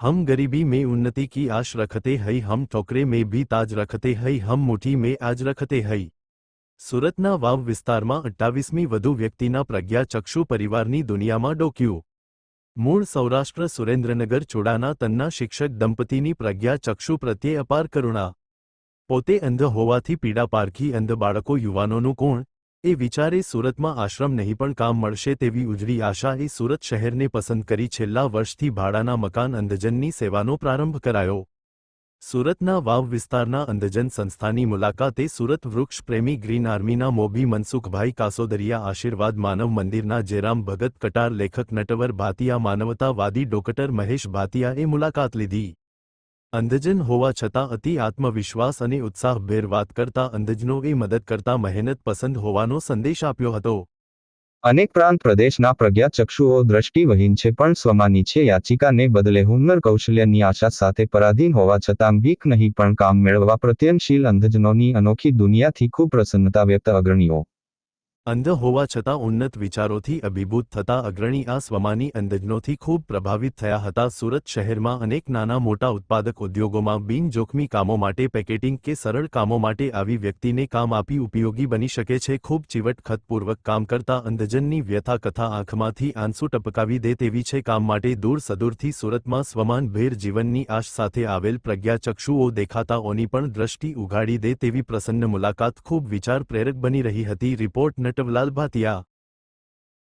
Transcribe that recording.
हम गरीबी में उन्नति की आश रखते हई हम ठोकरे में भी ताज रखते हई हम मुट्ठी में आज रखते हई સુરતના વાવ વિસ્તારમાં અઠ્ઠાવીસમી વધુ વ્યક્તિના પ્રજ્ઞાચક્ષુ પરિવારની દુનિયામાં ડોક્યું મૂળ સૌરાષ્ટ્ર સુરેન્દ્રનગર ચોડાના તન્ના શિક્ષક દંપતીની પ્રજ્ઞાચક્ષુ પ્રત્યે અપાર કરુણા પોતે અંધ હોવાથી પીડા પારખી અંધ બાળકો યુવાનોનું કોણ એ વિચારે સુરતમાં આશ્રમ નહીં પણ કામ મળશે તેવી ઉજળી આશાએ સુરત શહેરને પસંદ કરી છેલ્લા વર્ષથી ભાડાના મકાન અંધજનની સેવાનો પ્રારંભ કરાયો. સુરતના વાવ વિસ્તારના અંધજન સંસ્થાની મુલાકાતે સુરત વૃક્ષ પ્રેમી ગ્રીન આર્મીના મોભી મનસુખભાઈ કાસોદરિયા આશીર્વાદ માનવ મંદિરના જેરામ ભગત કટાર લેખક નટવર ભાતિયા માનવતાવાદી ડોક્ટર મહેશ ભાતિયાએ મુલાકાત લીધી. અંધજન હોવા છતાં અતિ આત્મવિશ્વાસ અને ઉત્સાહભેર વાત કરતા અંધજનોએ મદદ કરતા મહેનત પસંદ હોવાનો સંદેશ આપ્યો હતો. અનેક પ્રાંત પ્રદેશના પ્રજ્ઞાચક્ષુઓ દ્રષ્ટિવહીન છે પણ સ્વમાની છે યાચિકાને બદલે હુન્નર કૌશલ્યની આશા સાથે પરાધીન હોવા છતાં ભીખ નહીં પણ કામ મેળવવા પ્રત્યનશીલ અંધજનોની અનોખી દુનિયાથી ખૂબ પ્રસન્નતા વ્યક્ત અગ્રણીઓ. અંધ હોવા છતાં ઉન્નત વિચારોથી અભિભૂત થતા અગ્રણી આ સ્વમાની અંધજનોથી ખૂબ પ્રભાવિત થયા હતા. સુરત શહેરમાં અનેક નાના મોટા ઉત્પાદક ઉદ્યોગોમાં બિનજોખમી કામો માટે પેકેટિંગ કે સરળ કામો માટે આવી વ્યક્તિને કામ આપી ઉપયોગી બની શકે છે. ખૂબ ચીવટખતપૂર્વક કામ કરતા અંધજનની વ્યથાકથા આંખમાંથી આંસુ ટપકાવી દે તેવી છે. કામ માટે દૂર સદૂરથી સુરતમાં સ્વમાનભેર જીવનની આશ સાથે આવેલ પ્રજ્ઞાચક્ષુઓ દેખાતાઓની પણ દ્રષ્ટિ ઉઘાડી દે તેવી પ્રસન્ન મુલાકાત ખૂબ વિચાર પ્રેરક બની રહી હતી. રિપોર્ટ નટવલાલ ભાતિયા.